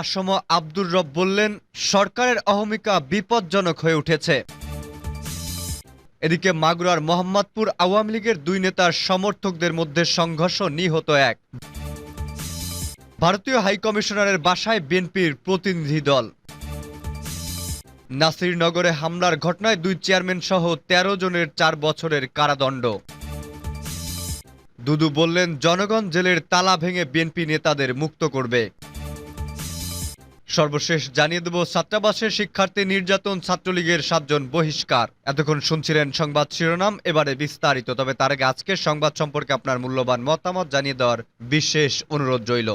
আসম আব্দুর রব বললেন, সরকারের অহমিকা বিপজ্জনক হয়ে উঠেছে। এদিকে মাগুরার মোহাম্মদপুর আওয়ামী লীগের দুই নেতার সমর্থকদের মধ্যে সংঘর্ষ নিহত এক। ভারতীয় হাইকমিশনারের বাসায় বিএনপির প্রতিনিধি দল। নাসিরনগরে হামলার ঘটনায় দুই চেয়ারম্যান সহ ১৩ জনের চার বছরের কারাদণ্ড। দুদু বললেন, জনগণ জেলের তালা ভেঙে বিএনপি নেতাদের মুক্ত করবে। সর্বশেষ জানিয়ে দেব, ছাত্রাবাসের শিক্ষার্থী নির্যাতন ছাত্রলীগের সাতজন বহিষ্কার। এতক্ষণ শুনছিলেন সংবাদ শিরোনাম, এবারে বিস্তারিত, তবে তার আগে আজকের সংবাদ সম্পর্কে আপনার মূল্যবান মতামত জানিয়ে দেওয়ার বিশেষ অনুরোধ রইল।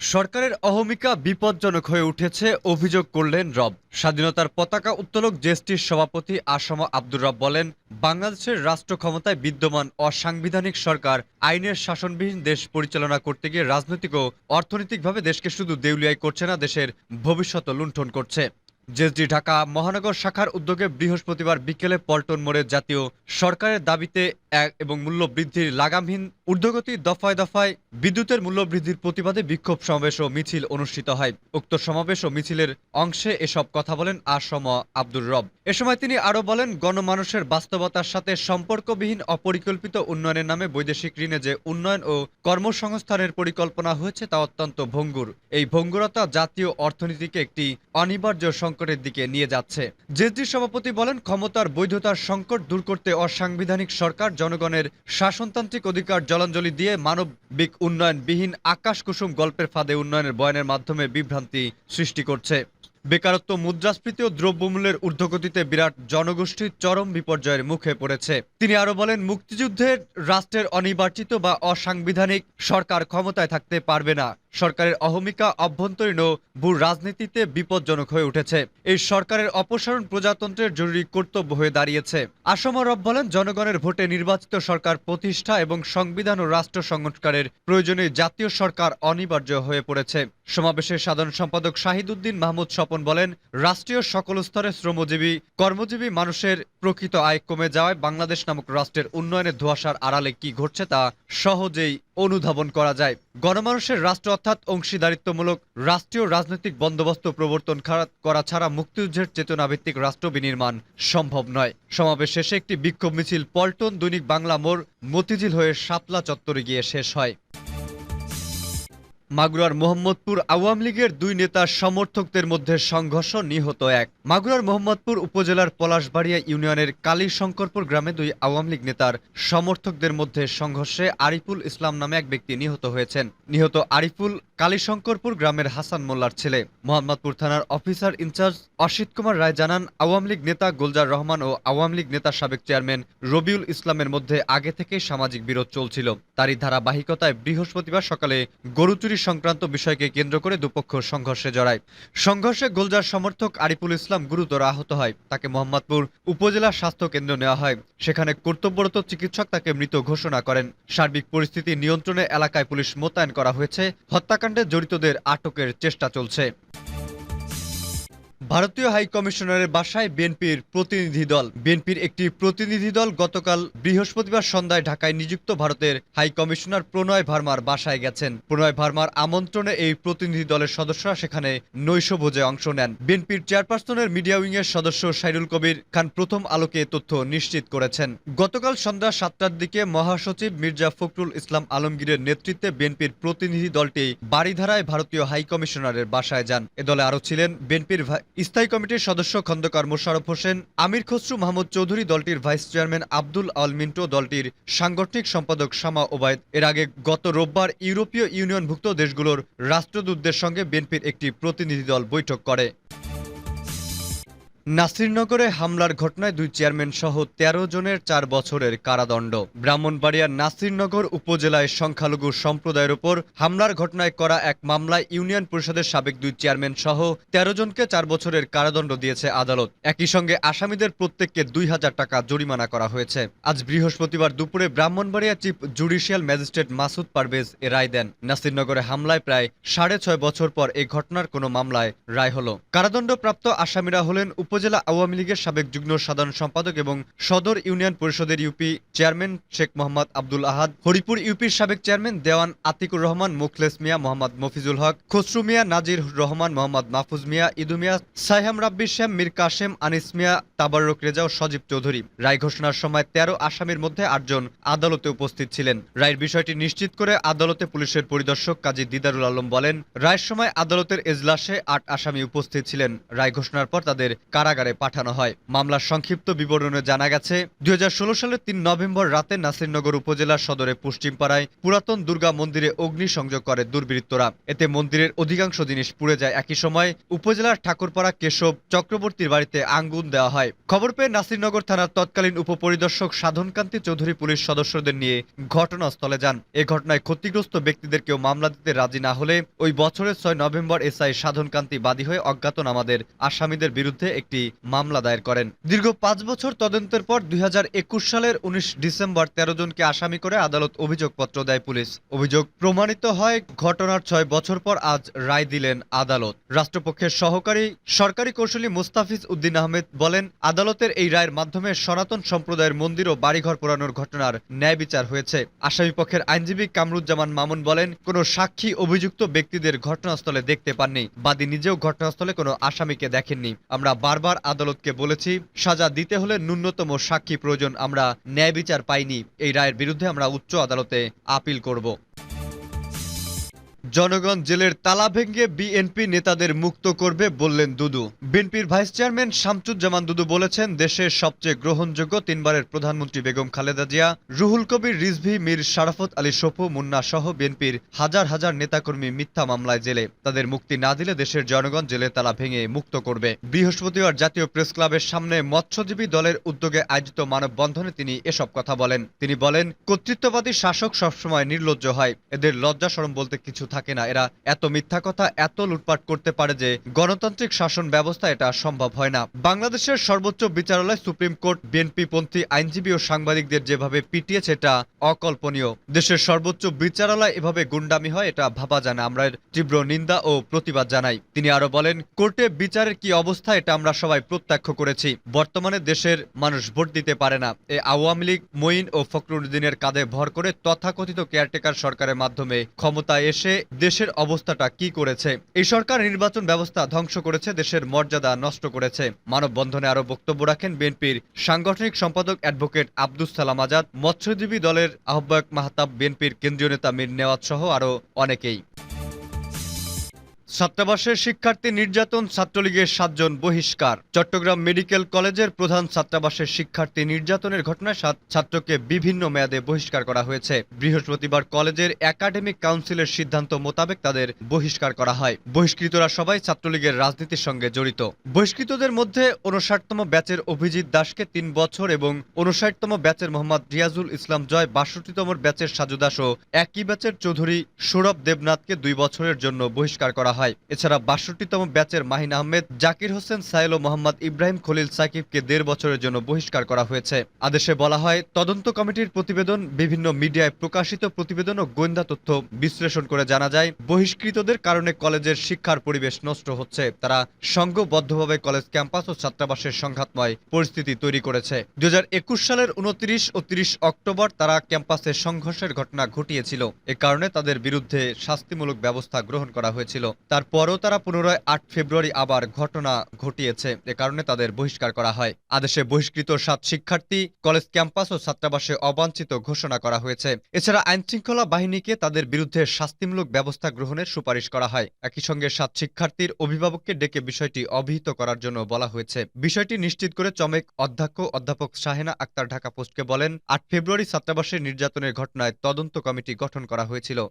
সরকারের অহমিকা বিপজ্জনক হয়ে উঠেছে, অভিযোগ করলেন রব। স্বাধীনতার পতাকা উত্তোলক জেএসটির সভাপতি আসম আব্দুর রব বলেন, বাংলাদেশের রাষ্ট্র ক্ষমতায় বিদ্যমান অসাংবিধানিক সরকার আইনের শাসনবিহীন দেশ পরিচালনা করতে গিয়ে রাজনৈতিক ও অর্থনৈতিকভাবে দেশকে শুধু দেউলিয়াই করছে না, দেশের ভবিষ্যৎ লুণ্ঠন করছে। জেএসডি ঢাকা মহানগর শাখার উদ্যোগে বৃহস্পতিবার বিকেলে পল্টন মোড়ে জাতীয় সরকারের দাবিতে এবং মূল্য বৃদ্ধির লাগামহীন ঊর্ধ্বগতি দফায় দফায় বিদ্যুতের মূল্য বৃদ্ধির প্রতিবাদে বিক্ষোভ সমাবেশ ও মিছিল অনুষ্ঠিত হয়। উক্ত সমাবেশ ও মিছিলের অংশে এসব কথা বলেন আসম আব্দুর রব। এ সময় তিনি আরও বলেন, গণমানুষের বাস্তবতার সাথে সম্পর্কবিহীন অপরিকল্পিত উন্নয়নের নামে বৈদেশিক ঋণে যে উন্নয়ন ও কর্মসংস্থানের পরিকল্পনা হয়েছে তা অত্যন্ত ভঙ্গুর। এই ভঙ্গুরতা জাতীয় অর্থনীতিকে একটি অনিবার্য সংকটের দিকে নিয়ে যাচ্ছে। জেসডি সভাপতি বলেন, ক্ষমতার বৈধতার সংকট দূর করতে অসাংবিধানিক সরকার জনগণের শাসনতান্ত্রিক অধিকার জলাঞ্জলি দিয়ে মানবিক উন্নয়নবিহীন আকাশ কুসুম গল্পের ফাঁদে উন্নয়নের বয়নের মাধ্যমে বিভ্রান্তি সৃষ্টি করছে। বেকারত্ব, মুদ্রাস্ফীতি ও দ্রব্যমূল্যের ঊর্ধ্বগতিতে বিরাট জনগোষ্ঠীর চরম বিপর্যয়ের মুখে পড়েছে। তিনি আরও বলেন মুক্তিযুদ্ধের রাষ্ট্রের অনির্বাচিত বা অসাংবিধানিক সরকার ক্ষমতায় থাকতে পারবে না। সরকারের অহমিকা অভ্যন্তরীণ ও ভূ রাজনীতিতে বিপজ্জনক হয়ে উঠেছে। এই সরকারের অপসারণ প্রজাতন্ত্রের জরুরি কর্তব্য হয়ে দাঁড়িয়েছে। আসম রব বলেন, জনগণের ভোটে নির্বাচিত সরকার প্রতিষ্ঠা এবং সংবিধান ও রাষ্ট্র সংস্কারের প্রয়োজনে জাতীয় সরকার অনিবার্য হয়ে পড়েছে। সমাবেশের সাধারণ সম্পাদক শাহিদুদ্দিন মাহমুদ স্বপন বলেন, রাষ্ট্রীয় সকল স্তরে শ্রমজীবী, কর্মজীবী মানুষের প্রকৃত আয় কমে যাওয়ায় বাংলাদেশ নামক রাষ্ট্রের উন্নয়নের ধোঁয়াশার আড়ালে কি ঘটছে তা সহজেই অনুধাবন করা যায়। গণমানুষের রাষ্ট্র অর্থাৎ অংশীদারিত্বমূলক রাষ্ট্রীয় রাজনৈতিক বন্দোবস্ত প্রবর্তন করা ছাড়া মুক্তিযুদ্ধের চেতনাভিত্তিক রাষ্ট্র বিনির্মাণ সম্ভব নয়। সমাবেশ শেষে একটি বিক্ষোভ মিছিল, পল্টন দৈনিক বাংলা মোড়, মতিঝিল হয়ে শাপলা চত্বরে গিয়ে শেষ হয়। মাগুরার মোহাম্মদপুর আওয়ামী লীগের দুই নেতার সমর্থকদের মধ্যে সংঘর্ষ নিহত এক। মাগুরার মোহাম্মদপুর উপজেলার পলাশবাড়িয়া ইউনিয়নের কালী শঙ্করপুর গ্রামে দুই আওয়ামী লীগ নেতার সমর্থকদের মধ্যে সংঘর্ষে আরিফুল ইসলাম নামে এক ব্যক্তি নিহত হয়েছেন। নিহত আরিফুল কালীশঙ্করপুর গ্রামের হাসান মোল্লার ছেলে। মোহাম্মদপুর থানার officer in charge Asit Kumar Roy জানান, আওয়ামী লীগ নেতা গোলজার রহমান ও আওয়ামী লীগ নেতা সাবেক চেয়ারম্যান রবিউল ইসলামের মধ্যে আগে থেকেই সামাজিক বিরোধ চলছিল। তারই ধারাবাহিকতায় বৃহস্পতিবার সকালে গরু চুরি সংক্রান্ত বিষয়কে কেন্দ্র করে দুপক্ষ সংঘর্ষে জড়ায়। সংঘর্ষে গোলজার সমর্থক আরিফুল ইসলাম গুরুতর আহত হয়। তাকে মোহাম্মদপুর উপজেলা স্বাস্থ্য কেন্দ্র নেওয়া হয়। সেখানে কর্তব্যরত চিকিৎসক তাকে মৃত ঘোষণা করেন। সার্বিক পরিস্থিতি নিয়ন্ত্রণে এলাকায় পুলিশ মোতায়েন করা হয়েছে। হত্যাকাণ্ডে জড়িতদের আটকের চেষ্টা চলছে। ভারতীয় হাই কমিশনারের বাসায় বিএনপির প্রতিনিধি দল। বিএনপির একটি প্রতিনিধি দল গতকাল বৃহস্পতিবার সন্ধ্যায় ঢাকায় নিযুক্ত ভারতের হাই কমিশনার প্রণয় ভার্মার বাসায় গেছেন। প্রণয় ভার্মার আমন্ত্রণে এই প্রতিনিধি দলের সদস্যরা সেখানে নৈশভোজে অংশ নেন। বিএনপির চেয়ারপারসনের মিডিয়া উইংয়ের সদস্য সাইরুল কবির খান প্রথম আলোকে তথ্য নিশ্চিত করেছেন। গতকাল সন্ধ্যা সাতটার দিকে মহাসচিব মির্জা ফখরুল ইসলাম আলমগীরের নেতৃত্বে বিএনপির প্রতিনিধি দলটি বাড়িধারায় ভারতীয় হাই কমিশনারের বাসায় যান। এ দলে আরও ছিলেন বিএনপির স্থায়ী কমিটির সদস্য খন্দকার মোশারফ হোসেন, আমির খসরু মাহমুদ চৌধুরী দলটির ভাইস চেয়ারম্যান আব্দুল আল মিন্টো দলটির সাংগঠনিক সম্পাদক শামা ওবায়দ। এর আগে গত রোববার ইউরোপীয় ইউনিয়নভুক্ত দেশগুলোর রাষ্ট্রদূতদের সঙ্গে বিএনপির একটি প্রতিনিধি দল বৈঠক করে। নাসিরনগরে হামলার ঘটনায় দুই চেয়ারম্যান সহ ১৩ জনের চার বছরের কারাদণ্ড। ব্রাহ্মণবাড়িয়ার নাসিরনগর উপজেলায় সংখ্যালঘু সম্প্রদায়ের উপর হামলার ঘটনায় করা এক মামলায় ইউনিয়ন পরিষদের সাবেক দুই চেয়ারম্যান সহ ১৩ জনকে চার বছরের কারাদণ্ড দিয়েছে আদালত। একই সঙ্গে আসামিদের প্রত্যেককে দুই হাজার টাকা জরিমানা করা হয়েছে। আজ বৃহস্পতিবার দুপুরে Brahmanbaria chief judicial magistrate Masud Parvez এ রায় দেন। নাসিরনগরে হামলায় প্রায় সাড়ে ছয় বছর পর এই ঘটনার কোনো মামলায় রায় হলো। কারাদণ্ডপ্রাপ্ত আসামিরা হলেন উপ উপজেলা আওয়ামী লীগের সাবেক যুগ্ম সাধারণ সম্পাদক এবং সদর ইউনিয়ন পরিষদের ইউপি চেয়ারম্যান শেখ মোহাম্মদ আব্দুল আহাদ, হরিপুর ইউপির সাবেক চেয়ারম্যান দেওয়ান আতিকুর রহমান, মুখলেস মিয়া মোহাম্মদ মফিজুল হক, খসরু মিয়া নাজির রহমান মোহাম্মদ মাহফুজ মিয়া, ইদু মিয়া, সাইহাম রাব্বি শ্যাম, মীর কাশেম, আনিস মিয়া, তাবারক রেজা ও সজীব চৌধুরী। রায় ঘোষণার সময় তেরো আসামির মধ্যে আটজন আদালতে উপস্থিত ছিলেন। রায়ের বিষয়টি নিশ্চিত করে আদালতে পুলিশের পরিদর্শক কাজী দিদারুল আলম বলেন, রায়ের সময় আদালতের এজলাসে আট আসামি উপস্থিত ছিলেন। রায় ঘোষণার পর তাদের কারাগারে পাঠানো হয়। মামলার সংক্ষিপ্ত বিবরণে জানা গেছে, দুই হাজার ষোলো সালের তিন নভেম্বর রাতে নাসিরনগর উপজেলার সদরে পশ্চিমপাড়ায় পুরাতন দুর্গা মন্দিরে অগ্নি সংযোগ করে দুর্বৃত্তরা। এতে মন্দিরের অধিকাংশ জিনিস পুড়ে যায় একই সময় উপজেলার ঠাকুরপাড়া কেশব চক্রবর্তীর বাড়িতে আঙ্গুন দেওয়া হয়। খবর পেয়ে নাসিরনগর থানার তৎকালীন উপপরিদর্শক সাধনকান্তি চৌধুরী পুলিশ সদস্যদের নিয়ে ঘটনাস্থলে যান। এ ঘটনায় ক্ষতিগ্রস্ত ব্যক্তিদের কেউ মামলা দিতে রাজি না হলে ওই বছরের ছয় নভেম্বর এসআই সাধনকান্তি বাদী হয়ে অজ্ঞাতনামাদের আসামিদের বিরুদ্ধে একটি মামলা দায়ের করেন। দীর্ঘ পাঁচ বছর তদন্তের পর দুই হাজার একুশ সালের উনিশ ডিসেম্বর তেরো জনকে আসামি করে আদালত অভিযোগপত্র দেয় পুলিশ। অভিযোগ প্রমাণিত হয়, ঘটনার ছয় বছর পর আজ রায় দিলেন আদালত। রাষ্ট্রপক্ষের সহকারী সরকারি কৌশলী মুস্তাফিজ উদ্দিন আহমেদ বলেন, আদালতের এই রায়ের মাধ্যমে সনাতন সম্প্রদায়ের মন্দির ও বাড়িঘর পোড়ানোর ঘটনার ন্যায় বিচার হয়েছে। আসামি পক্ষের আইনজীবী কামরুজ্জামান মামুন বলেন, কোনো সাক্ষী অভিযুক্ত ব্যক্তিদের ঘটনাস্থলে দেখতে পাননি। বাদী নিজেও ঘটনাস্থলে কোনো আসামিকে দেখেননি। আমরা বারবার আদালতকে বলেছি, সাজা দিতে হলে ন্যূনতম সাক্ষী প্রয়োজন আমরা, ন্যায় বিচার পাইনি। এই রায়ের বিরুদ্ধে আমরা উচ্চ আদালতে আপিল করব। জনগণ জেলের তালা ভেঙে বিএনপি নেতাদের মুক্ত করবে বললেন দুদু। বিএনপির ভাইস চেয়ারম্যান শামসুজ্জামান দুদু বলেছেন দেশের সবচেয়ে গ্রহণযোগ্য তিনবারের প্রধানমন্ত্রী বেগম খালেদা জিয়া, রুহুল কবির, রিজভি, মীর শারাফত আলী সপু মুন্না সহ বিএনপির হাজার হাজার নেতাকর্মী মিথ্যা মামলায় জেলে। তাদের মুক্তি না দিলে দেশের জনগণ জেলে তালা ভেঙে মুক্ত করবে। বৃহস্পতিবার জাতীয় প্রেস ক্লাবের সামনে মৎস্যজীবী দলের উদ্যোগে আয়োজিত মানববন্ধনে তিনি এসব কথা বলেন। তিনি বলেন, কর্তৃত্ববাদী শাসক সবসময় নির্লজ্জ হয়। এদের লজ্জা সরম বলতে কিছু থাকে না। এরা এত মিথ্যা কথা, এত লুটপাট করতে পারে যে গণতান্ত্রিক শাসন ব্যবস্থা এটা সম্ভব হয় না। বাংলাদেশের সর্বোচ্চ বিচারালয় সুপ্রিম কোর্ট, বিএনপি পন্থী, আইনজীবী ও সাংবাদিকদের যেভাবে পিটিয়েছে এটা অকল্পনীয়। দেশের সর্বোচ্চ বিচারালয় এভাবে গুন্ডামি হয় এটা ভাবা যায় না। আমরা তীব্র নিন্দা ও প্রতিবাদ জানাই। তিনি আরও বলেন, কোর্টে বিচারের কি অবস্থা এটা আমরা সবাই প্রত্যক্ষ করেছি। বর্তমানে দেশের মানুষ ভোট দিতে পারে না। এ আওয়ামী লীগ, মঈন ও ফখরুদ্দিনের কাঁধে ভর করে তথাকথিত কেয়ারটেকার সরকারের মাধ্যমে ক্ষমতায় এসে দেশের অবস্থাটা কি করেছে? এই সরকার নির্বাচন ব্যবস্থা ধ্বংস করেছে, দেশের মর্যাদা নষ্ট করেছে। মানববন্ধনে আরও বক্তব্য রাখেন বিএনপির সাংগঠনিক সম্পাদক অ্যাডভোকেট আব্দুস সালাম আজাদ। মৎস্যজীবী দলের আহ্বায়ক মাহতাব বিএনপির কেন্দ্রীয় নেতা মীর নেওয়াজ সহ আরও অনেকেই। ছাত্রাবাসের শিক্ষার্থী নির্যাতন ছাত্রলীগের সাতজন বহিষ্কার। চট্টগ্রাম মেডিকেল কলেজের প্রধান ছাত্রাবাসের শিক্ষার্থী নির্যাতনের ঘটনায় সাত ছাত্রকে বিভিন্ন মেয়াদে বহিষ্কার করা হয়েছে। বৃহস্পতিবার কলেজের একাডেমিক কাউন্সিলের সিদ্ধান্ত মোতাবেক তাদের বহিষ্কার করা হয়। বহিষ্কৃতরা সবাই ছাত্রলীগের রাজনীতির সঙ্গে জড়িত। বহিষ্কৃতদের মধ্যে উনষাটতম ব্যাচের অভিজিৎ দাসকে তিন বছর এবং উনষাটতম ব্যাচের মোহাম্মদ রিয়াজুল ইসলাম জয় বাষট্টিতম ব্যাচের সাজু দাস ও একই ব্যাচের চৌধুরী সৌরভ দেবনাথকে দুই বছরের জন্য বহিষ্কার করা হয়। এছাড়া বাষট্টিতম ব্যাচের মাহিন আহমেদ, জাকির হোসেন সাইল ও মোহাম্মদ ইব্রাহিম খলিল সাকিবকে দেড় বছরের জন্য বহিষ্কার করা হয়েছে। আদেশে বলা হয়, তদন্ত কমিটির প্রতিবেদন, বিভিন্ন মিডিয়ায় প্রকাশিত প্রতিবেদন ও গোয়েন্দা তথ্য বিশ্লেষণ করে জানা যায়, বহিষ্কৃতদের কারণে কলেজের শিক্ষার পরিবেশ নষ্ট হচ্ছে। তারা সংঘবদ্ধভাবে কলেজ ক্যাম্পাস ও ছাত্রাবাসের সংঘাতময় পরিস্থিতি তৈরি করেছে। দু হাজার একুশ সালের উনত্রিশ ও তিরিশ অক্টোবর তারা ক্যাম্পাসে সংঘর্ষের ঘটনা ঘটিয়েছিল। এ কারণে তাদের বিরুদ্ধে শাস্তিমূলক ব্যবস্থা গ্রহণ করা হয়েছিল। তারপরও তারা পুনরায় আট ফেব্রুয়ারি আবার ঘটনা ঘটিয়েছে। এ কারণে তাদের বহিষ্কার করা হয়। আদেশে বহিষ্কৃত সাত শিক্ষার্থী, কলেজ ক্যাম্পাস ও ছাত্রাবাসে অবাঞ্ছিত ঘোষণা করা হয়েছে। এছাড়া আইনশৃঙ্খলা বাহিনীকে তাদের বিরুদ্ধে শাস্তিমূলক ব্যবস্থা গ্রহণের সুপারিশ করা হয়। একই সঙ্গে সাত শিক্ষার্থীর অভিভাবককে ডেকে বিষয়টি অভিহিত করার জন্য বলা হয়েছে। বিষয়টি নিশ্চিত করে চমেক অধ্যক্ষ অধ্যাপক শাহেনা আক্তার ঢাকা পোস্টকে বলেন, আট ফেব্রুয়ারি ছাত্রাবাসের নির্যাতনের ঘটনায় তদন্ত কমিটি গঠন করা হয়েছিল।